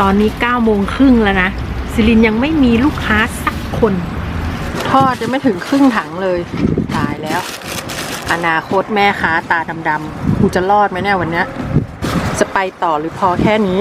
ตอนนี้9ก้าโมงครึ่งแล้วนะซิลินยังไม่มีลูกค้าสักคนทอดจะไม่ถึงครึ่งถังเลย ตายแล้ว อนาคตแม่ค้าตาดำๆกูจะรอดไหมเนี่ยวันนี้จะไปต่อหรือพอแค่นี้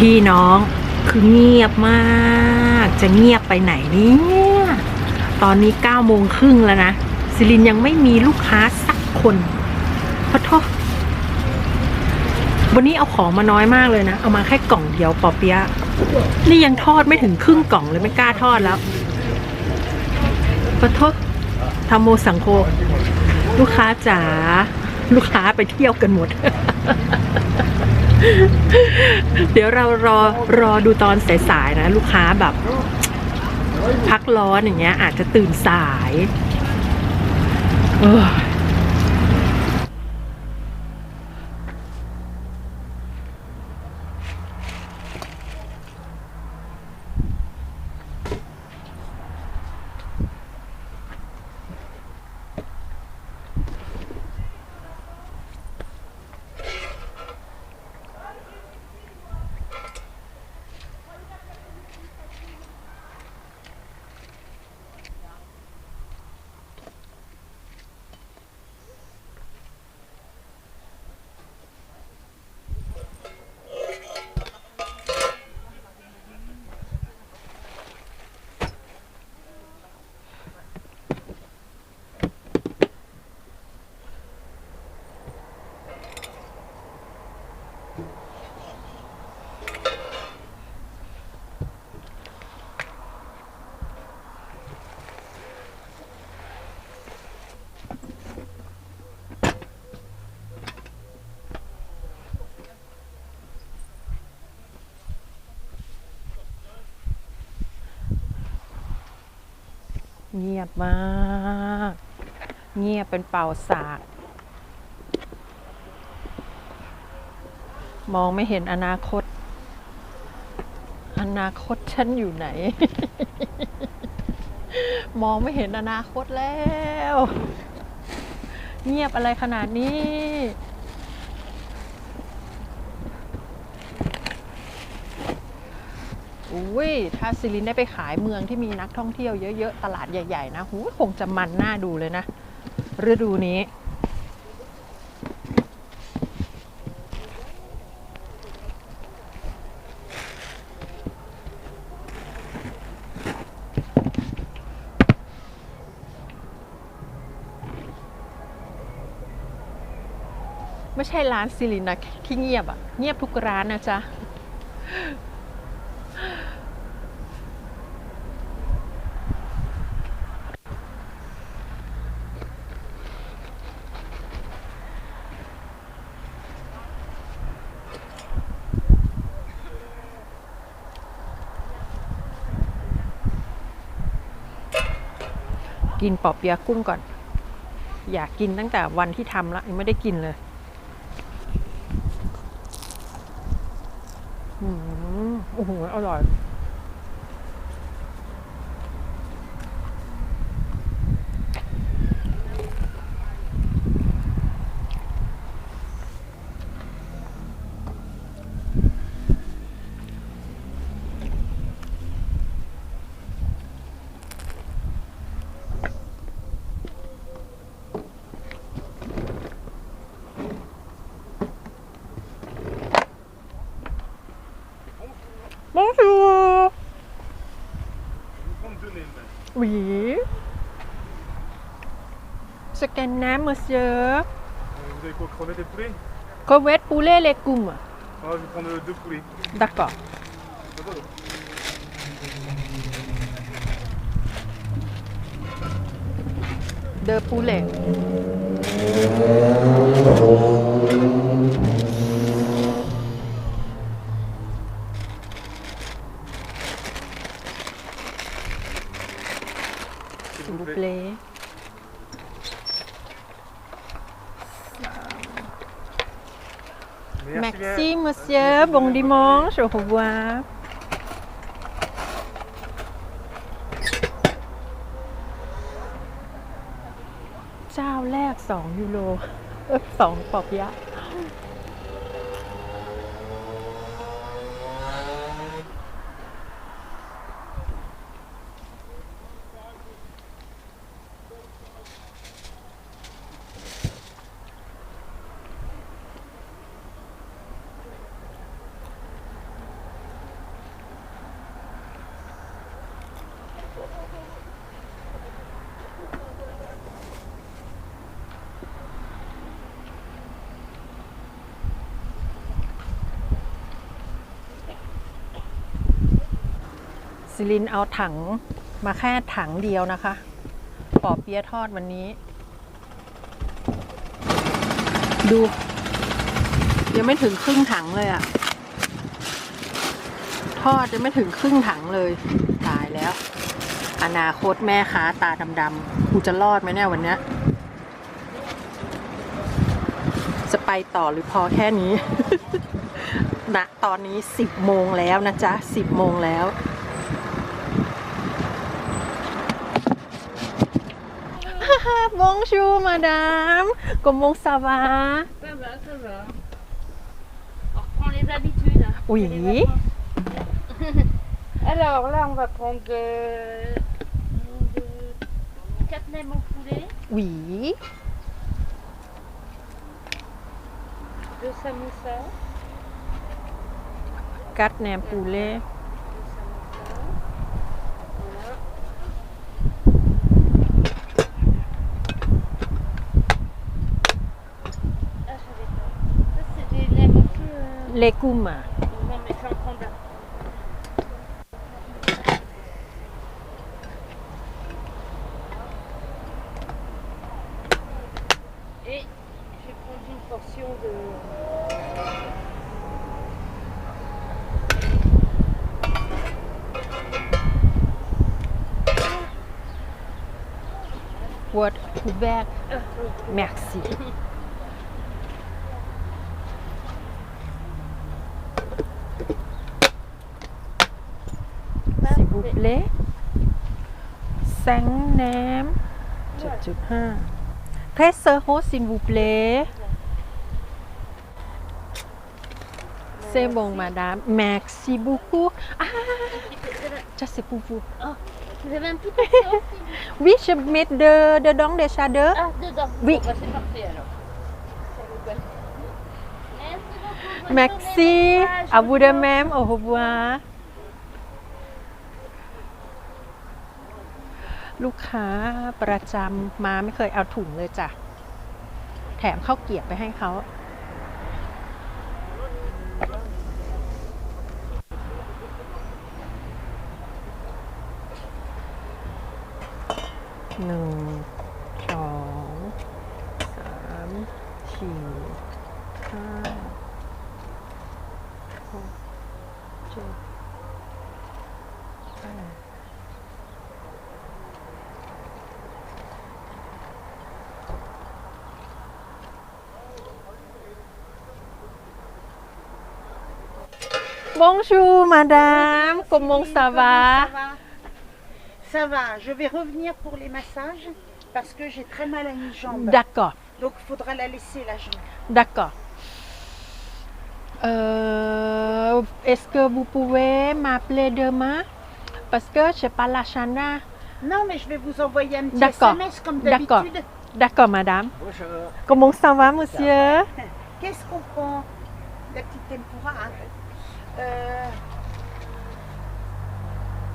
พี่น้องคือเงียบมาก จะเงียบไปไหนเนี่ยตอนนี้เก้าโมงครึ่งแล้วนะซิลินยังไม่มีลูกค้าสักคนขอโทษวันนี้เอาของมาน้อยมากเลยนะ เอามาแค่กล่องเดียวปอเปียะนี่ยังทอดไม่ถึงครึ่งกล่องเลยไม่กล้าทอดแล้วขอโทษทำโมสังโค ลูกค้าจ๋าลูกค้าไปเที่ยวกันหมด เดี๋ยวเรารอรอดูตอนสายๆนะ ลูกค้าแบบ พักร้อนอย่างเงี้ย อาจจะตื่นสาย เออ เงียบมาก เงียบเป็นเป่าสาก มองไม่เห็นอนาคต อนาคตฉันอยู่ไหน มองไม่เห็นอนาคตแล้ว เงียบอะไรขนาดนี้ อุ้ย ถ้าซิลินได้ไปขายเมืองที่มีนักท่องเที่ยวเยอะๆ ตลาดใหญ่ๆ นะหูคงจะมันน่าดูเลยนะฤดูนี้ไม่ใช่ร้านซิลินนะที่เงียบอะเงียบทุกร้านนะจ๊ะ กินปอบเปียะกุ้งก่อน อยากกินตั้งแต่วันที่ทำแล้วยังไม่ได้กินเลยอืมโอ้โหอร่อย กันนะมอเซอร์ Vous avez commandé des poulets คเวตปูเล่เลกุม On va prendre deux poulets. ดักก่อ เดอปูเล่ monsieur. Bon dimanche. Au revoir. เจ้าแรก 2 ยูโร2ปอบยะ อ ซิลินเอาถังมาแค่ถังเดียวนะคะ ปอบเปี๊ยะทอดวันนี้ ดู ยังไม่ถึงครึ่งถังเลยอะทอดยังไม่ถึงครึ่งถังเลย ตายแล้ว อนาคตแม่ค้าตาดำๆกูจะรอดไหมเนี่ยวันเนี้ยจะไปต่อหรือพอแค่นี้ ณ ตอนนี้ 10 โมงแล้วนะจ๊ะ 10 โมงแล้ว Bonjour madame Comment ça va? Ça va, ça va. On reprend les habitudes. Oui. Les. Alors là, on va prendre de, de 4 nems au poulet, Oui. 2 samoussas, 4 nem poulet. deux samoussas. Voilà. Ah, je savais pas. Ça, c'est des nems aussi. euh, Légumes. Et je vais prendre une portion de. What couvert. Merci. S'il vous plaît. 5 nem 7.5 Très serreux, s'il vous plaît. C'est bon, madame. Merci beaucoup. Ah, ça c'est pour vous. Vous avez un petit aussi Oui, je mets de, dedans des chadeurs. Ah, dedans. Oui. Bon, bah, c'est parfait alors. Ça vous colle. Merci beaucoup. bonne Merci. journée, bon courage, À vous de bonne journée. même. Au revoir. ลูกค้าประจำมาไม่เคยเอาถุงเลยจ้ะ แถมข้าวเกียบไปให้เขาหนึ่ง Bonjour madame, comment ça Comment va? ça va? Ça va, je vais revenir pour les massages parce que j'ai très mal à une jambe. D'accord, Donc il faudra la laisser la jambe. d'accord. Euh, Est-ce que vous pouvez m'appeler demain? Parce que je n'ai pas la chana. Non, mais je vais vous envoyer un petit D'accord, SMS comme d'habitude. D'accord madame. Comment ça va monsieur? Qu'est-ce qu'on prend? La petite tempura. hein. Euh,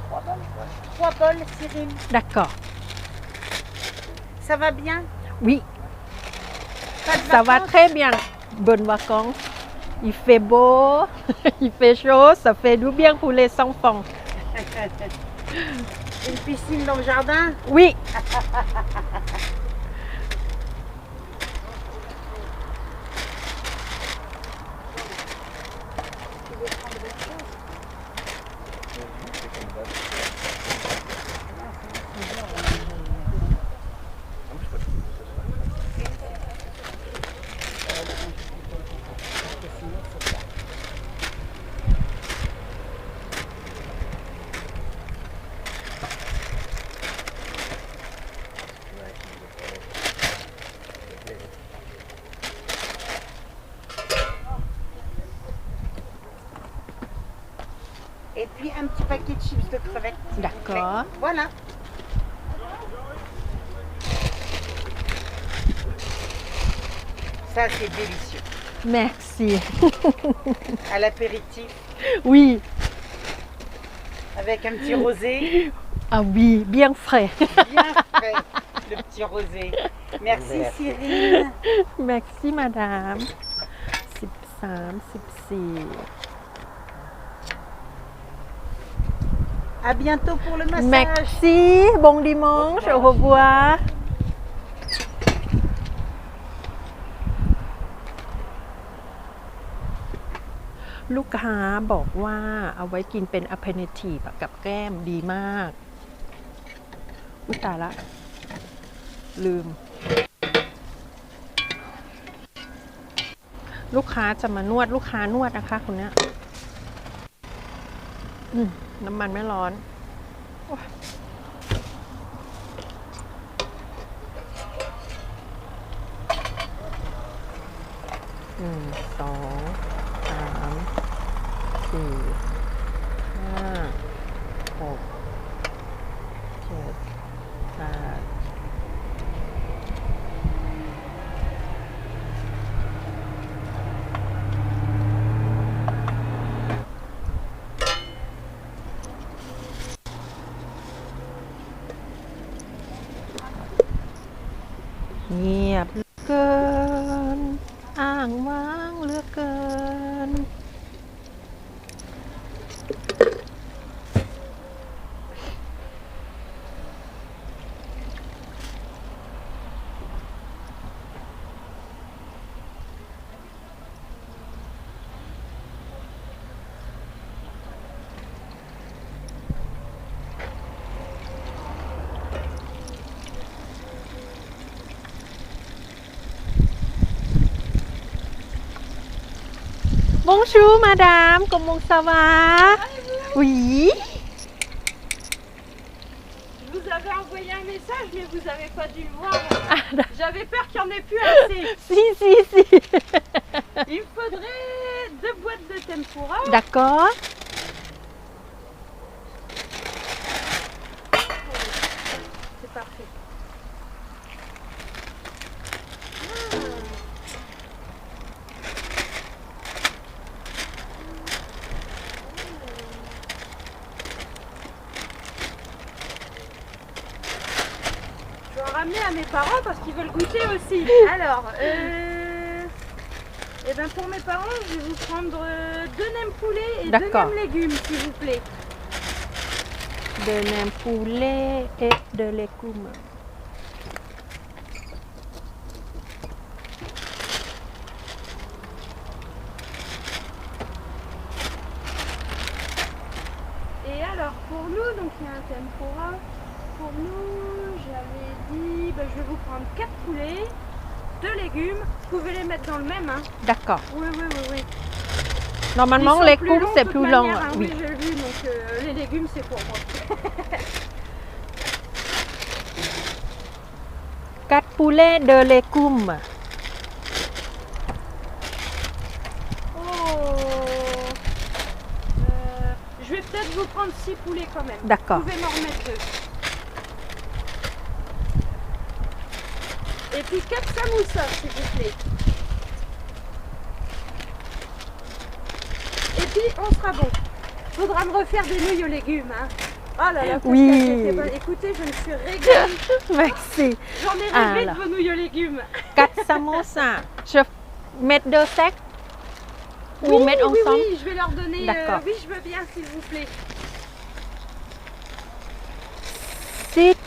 Trois bols. Trois bols, Cyril. D'accord. Ça va bien? Oui, Pas de ça va vacances? très bien. Bonnes vacances. Il fait beau, il fait chaud, ça fait du bien pour les enfants. Une piscine dans le jardin? Oui. et puis un petit paquet de chips de crevettes. D'accord. Voilà. Ça, c'est délicieux. Merci. à l'apéritif. Oui. Avec un petit rosé. Ah oui, bien frais. Bien frais, le petit rosé. Merci Cyril. Merci madame. C'est simple, c'est À bientôt pour le massage. Merci bon dimanche au revoir ลูกค้าบอกว่าเอาไว้กินเป็น aperitif อะกับแก้มดีมาก อุตายละ ลืม ลูกค้าจะมานวดลูกค้านวดนะคะคนเนี้ยอืม น้ำมันไม่ร้อน Bonjour madame, comment ça va? Oui. Je vous avais envoyé un message, mais vous avez pas dû le voir. Ah, J'avais peur qu'il n'y en ait plus assez. si, si, si. Il me faudrait deux boîtes de tempura. D'accord. C'est parfait. Je vais en ramener à mes parents parce qu'ils veulent goûter aussi. Alors, euh... eh ben pour mes parents, je vais vous prendre euh, deux nems poulet et deux D'accord. nems légumes, s'il vous plaît. De nem poulet et de légumes. Et alors pour nous, donc il y a un tempura. Pour nous, j'avais dit, ben, je vais vous prendre quatre poulets, deux légumes. Vous pouvez les mettre dans le même, hein. D'accord. Oui, oui, oui, oui. Normalement, les longs, c'est plus long. manière, hein, Oui. Oui, j'ai vu, donc euh, les légumes, c'est pour moi. Quatre poulets de légumes. Oh Euh, Je vais peut-être vous prendre six poulets quand même. D'accord. Vous pouvez m'en remettre deux. Et puis quatre samoussas, s'il vous plaît. Et puis on sera bon. Faudra me refaire des nouilles aux légumes. Hein. Oh là là, Oui. bonnes. Écoutez, je me suis régalée. Merci. J'en ai rêvé Alors. de vos nouilles aux légumes. Quatre samosas. Je mets deux sacs ou oui, mettre oui, ensemble? oui, je vais leur donner. euh, oui, je veux bien, s'il vous plaît. สิบ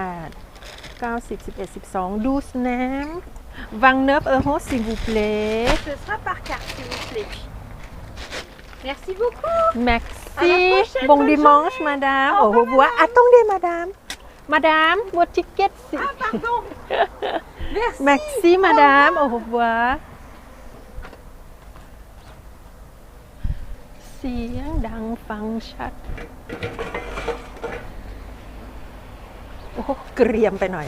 8 9 10 11 12 12 nem 29 euros s'il vous plaît ce sera par carte s'il vous plaît merci beaucoup merci bon bonjour. dimanche madame au, au revoir attendez madame madame votre ticket ah pardon merci merci madame au revoir เสียงดังฟังชัด โอ้เกรียมไปหน่อย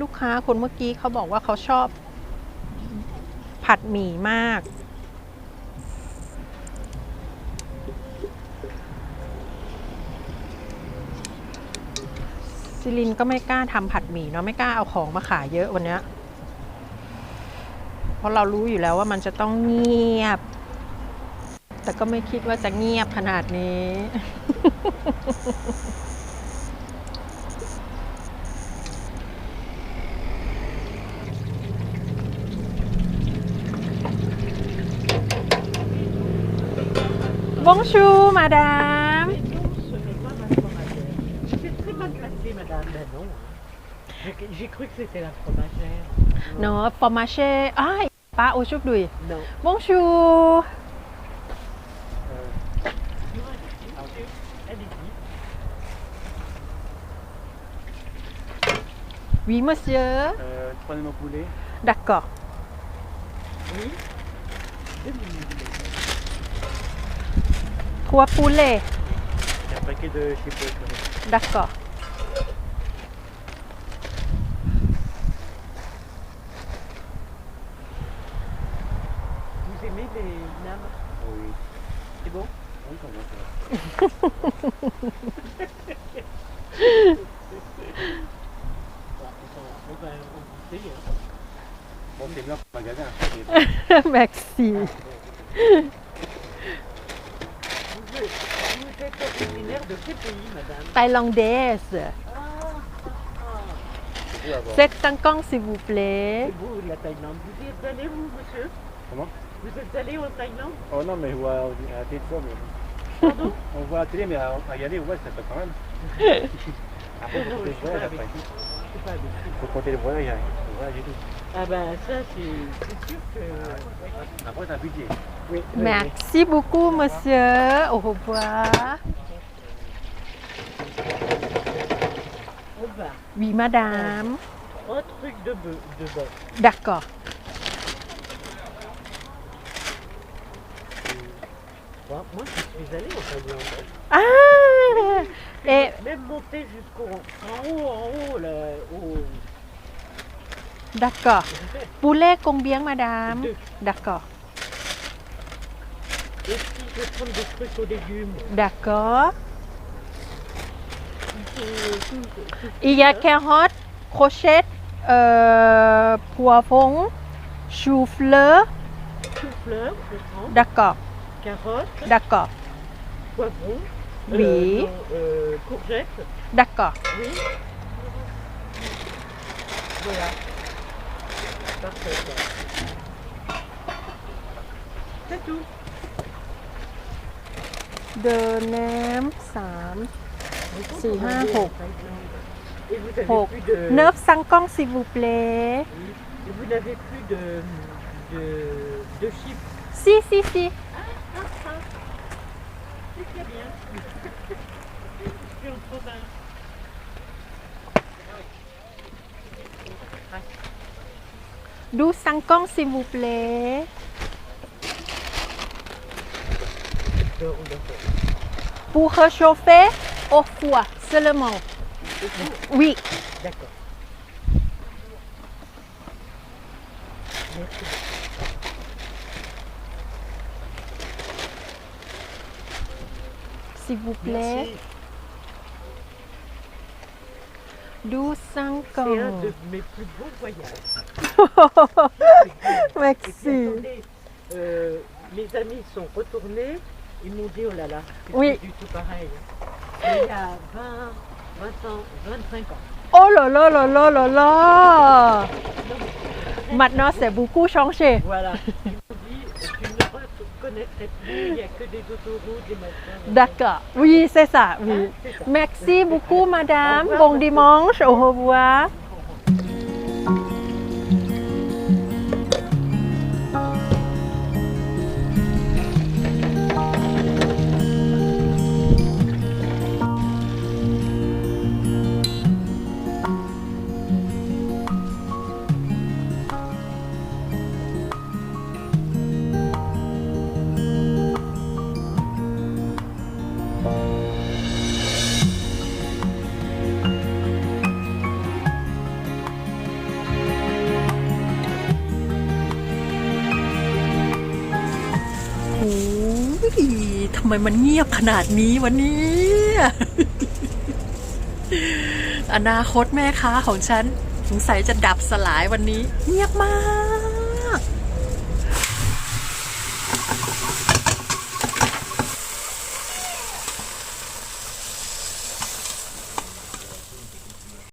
ลูกค้าคนเมื่อกี้เขาบอกว่าเขาชอบผัดหมี่มาก ซิลินก็ไม่กล้าทำผัดหมี่เนาะไม่กล้าเอาของมาขายเยอะวันเนี้ยเพราะเรารู้อยู่แล้วว่ามันจะต้องเงียบ แต่ก็ไม่คิดว่าจะเงียบขนาดนี้ Bonjour, madame. Ce placé, madame. Ben non. hein. J'ai- J'ai cru que c'était la fromagère. Non, fromage. Ah, pas aujourd'hui. Non. Bonjour. Allez-y. Oui, monsieur. Euh, troisième au poulet. D'accord. Oui. Deux minutes. Trois poulets. Et un paquet de chipotle. D'accord. Vous aimez les names Oui. C'est bon Oui, ça va, ça va. On va on va essayer. hein. Bon, c'est bien pour le magasin. Merci. Vous êtes, vous originaire de quel pays, madame Thaïlandaise. C'est beau à voir. 750 s'il vous plaît. C'est beau la Thaïlande. Vous y êtes allé où, monsieur? Comment? Vous êtes allé en Thaïlande Oh non, mais je vois à la télé, mais... Pardon On voit à la télé, mais à, à y aller, ouais, ça fait quand même. Après, Non, je voyage après. Je pas vous. Faut compter le voyage, hein. le voyage et tout. Ah ben ça, c'est sûr que... Après, t'as un budget. Oui. Merci beaucoup, monsieur. Au revoir. On va. Oui, madame. Un truc de bœuf. De bœuf. D'accord. Moi, moi, je suis allée en Thaïlande. Ah Et Même monter jusqu'au en haut, en haut, là, au... d'accord. Poulet combien, madame. D'accord. Et si je prends des trucs aux légumes, D'accord. Il y a carottes, crochettes, euh, poivrons, chou-fleur. chou-fleur, je prends, D'accord. carottes, D'accord. poivrons, Oui. euh, non, euh, courgettes, D'accord. oui. Voilà. Parfait. ça. C'est tout. เดินแนมสาม สี่ห้าหก Et vous avez หก plus de... เนิร์ฟซังกล้องสิวูเปล Et vous n'avez plus de, de, de chiffres. ซีซีซี 12 50 s'il vous plaît. Pour réchauffer au foie seulement. Oui. D'accord. S'il vous plaît. Merci. 12, 5 ans. C'est un de mes plus beaux voyages. Merci. Puis, attendez, euh, mes amis sont retournés, ils m'ont dit, oh là là, c'est oui. du tout pareil. Il y a 20, 20 ans, 25 ans. Oh là là là là là là Maintenant, c'est beaucoup changé. Voilà. d'accord oui c'est ça oui merci beaucoup madame Au revoir, bon monsieur. dimanche au revoir ไมมันเงียบขนาดนี้วันนี้อนาคตแม่ค้าของฉันสงสัยจะดับสลายวันนี้ เงียบมาก